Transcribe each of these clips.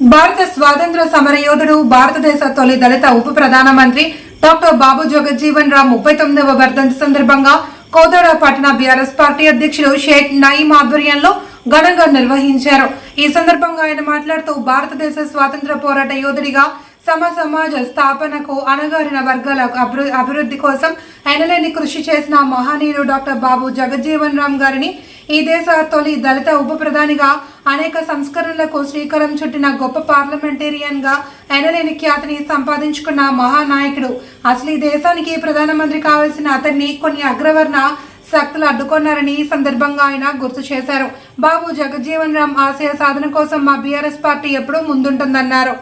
భారత స్వాతంత్ర సమరయోధుడు భారతదేశ తొలి దళిత ఉప ప్రధాన మంత్రి డాక్టర్ బాబు జగజ్జీవన్ రామ్ ముప్పై తొమ్మిదవ వర్ధంతి సందర్భంగా కోదాడ పట్టణ బీఆర్ఎస్ పార్టీ అధ్యక్షుడు షేక్ నయీం ఆధ్వర్యంలో ఘనంగా నిర్వహించారు. ఈ సందర్భంగా ఆయన మాట్లాడుతూ భారతదేశ స్వాతంత్ర పోరాట యోధుడిగా సమ సమాజ స్థాపనకు అణగారిన వర్గాల అభివృ- అభివృద్ధి కోసం ఎనలేని కృషి చేసిన మహనీయుడు డాక్టర్ బాబు జగజ్జీవన్ రామ్ గారిని ఈ దేశ తొలి దళిత ఉప ప్రధానిగా అనేక సంస్కరణలకు శ్రీకారం చుట్టిన గొప్ప పార్లమెంటేరియన్గా ఎనలేని ఖ్యాతిని సంపాదించుకున్న మహానాయకుడు. అసలు ఈ దేశానికి ప్రధానమంత్రి కావాల్సిన అతన్ని కొన్ని అగ్రవర్ణ శక్తులు అడ్డుకున్నారని ఈ సందర్భంగా ఆయన గుర్తు చేశారు. బాబు జగజ్జీవన్ రామ్ ఆశయ సాధన కోసం మా బీఆర్ఎస్ పార్టీ ఎప్పుడూ ముందుంటుందన్నారు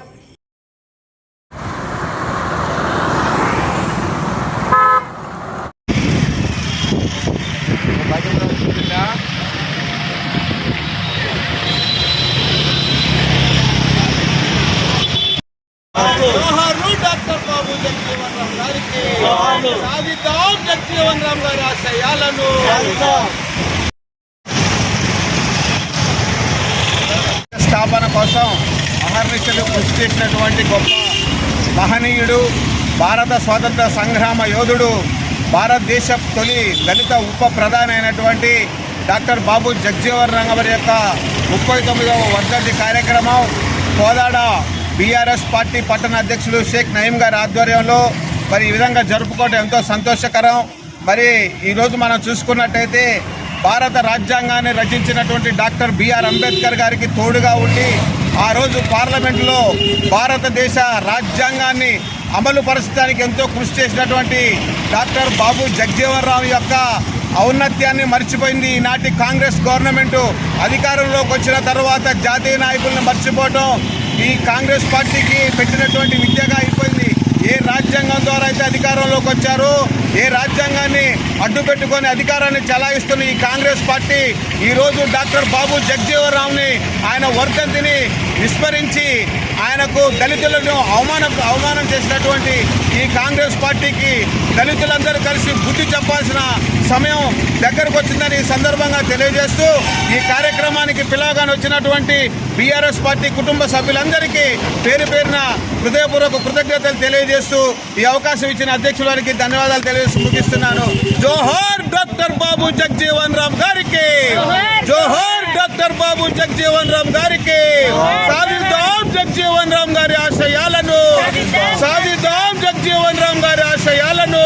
జోహార్లు డాక్టర్ బాబు జగజీవన్ రామ్ గారికి సాధిద్దాం జగజీవన్ రామ్ గారి ఆశయాలను స్థాపన కోసం అహర్నిశలు కృషి చేసినటువంటి గొప్ప మహనీయుడు భారత స్వాతంత్ర సంగ్రామ యోధుడు భారతదేశ తొలి దళిత ఉప ప్రధాని అయినటువంటి డాక్టర్ బాబు జగ్జీవన్ రంగవర్ యొక్క ముప్పై తొమ్మిదవ వర్ధంతి కార్యక్రమం కోదాడ బీఆర్ఎస్ పార్టీ పట్టణ అధ్యక్షులు షేక్ నయీం గారి ఆధ్వర్యంలో మరి ఈ విధంగా జరుపుకోవడం ఎంతో సంతోషకరం. మరి ఈరోజు మనం చూసుకున్నట్టయితే భారత రాజ్యాంగాన్ని రచించినటువంటి డాక్టర్ బిఆర్ అంబేద్కర్ గారికి తోడుగా ఉండి ఆ రోజు పార్లమెంటులో భారతదేశ రాజ్యాంగాన్ని అమలు పరచడానికి ఎంతో కృషి చేసినటువంటి డాక్టర్ బాబు జగజీవన్ రావు యొక్క ఔన్నత్యాన్ని మర్చిపోయింది ఈనాటి కాంగ్రెస్ గవర్నమెంట్. అధికారంలోకి వచ్చిన తర్వాత జాతీయ నాయకులను మర్చిపోవటం ఈ కాంగ్రెస్ పార్టీకి పెట్టినటువంటి విద్యగా ఎవరైతే అధికారంలోకి వచ్చారో ఏ రాజ్యాంగాన్ని అడ్డు పెట్టుకొని అధికారాన్ని చలాయిస్తున్న ఈ కాంగ్రెస్ పార్టీ ఈరోజు డాక్టర్ బాబు జగజీవన్ ఆయన వర్ధంతిని విస్మరించి ఆయనకు దళితులను అవమానం అవమానం చేసినటువంటి ఈ కాంగ్రెస్ పార్టీకి దళితులందరూ కలిసి బుద్ధి చెప్పాల్సిన సమయం దగ్గరకు వచ్చిందని ఈ సందర్భంగా తెలియజేస్తూ ఈ కార్యక్రమానికి పిలవగానే వచ్చినటువంటి బీఆర్ఎస్ పార్టీ కుటుంబ సభ్యులందరికీ పేరు పేరున హృదయపూర్వక కృతజ్ఞతలు తెలియజేస్తూ ఈ అవకాశం ఇచ్చిన అధ్యక్షుల వారికి ధన్యవాదాలు తెలియజేస్తూ ముగిస్తున్నాను. జోహార్ డాక్టర్ బాబు జగజీవన్ రామ్ గారికి. జోహార్ డాక్టర్ బాబు జగజీవన్ రామ్ గారికి. సాధిద్దాం జగజీవన్ రామ్ గారి ఆశయాలను. సాధిద్దాం. జగజీవన్ రామ్ గారి ఆశయాలను.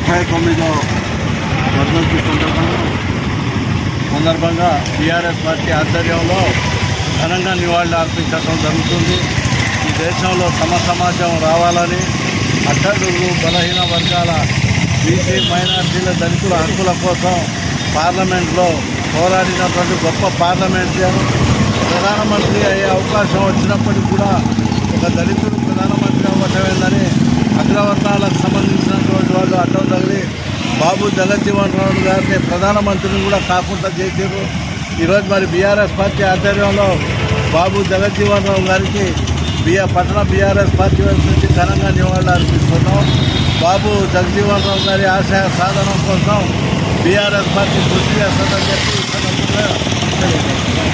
ముప్పై తొమ్మిదో వర్ధంతి సందర్భంగా సందర్భంగా టీఆర్ఎస్ పార్టీ ఆధ్వర్యంలో ఘనంగా నివాళులు అర్పించడం జరుగుతుంది. దేశంలో సమ సమాజం రావాలని అట్టడుగు బలహీన వర్గాల బీసీ మైనార్టీల దళితుల హక్కుల కోసం పార్లమెంట్లో పోరాడినటువంటి గొప్ప పార్లమెంటరీ ప్రధానమంత్రి అయ్యే అవకాశం వచ్చినప్పటికీ కూడా ఒక దళితుడు ప్రధానమంత్రి అవ్వటమేందని అగ్రవర్ణాలకు సంబంధించినటువంటి వాళ్ళు అడ్డం తగిలి బాబు జగజ్జీవన్ రావు గారిని ప్రధానమంత్రిని కూడా కాకుండా చేశారు. ఈరోజు మరి బీఆర్ఎస్ పార్టీ ఆధ్వర్యంలో బాబు జగజ్జీవన్ రావు గారికి బిఆర్ పట్టణ బీఆర్ఎస్ పార్టీ వైపు నుంచి ఘనంగా నివాళులు అర్పిస్తున్నాం బాబు జగజీవన్ రావు గారి ఆశయ సాధన కోసం బీఆర్ఎస్ పార్టీ కృషి చేస్తుందని చెప్పి తెలియజేస్తున్నాం.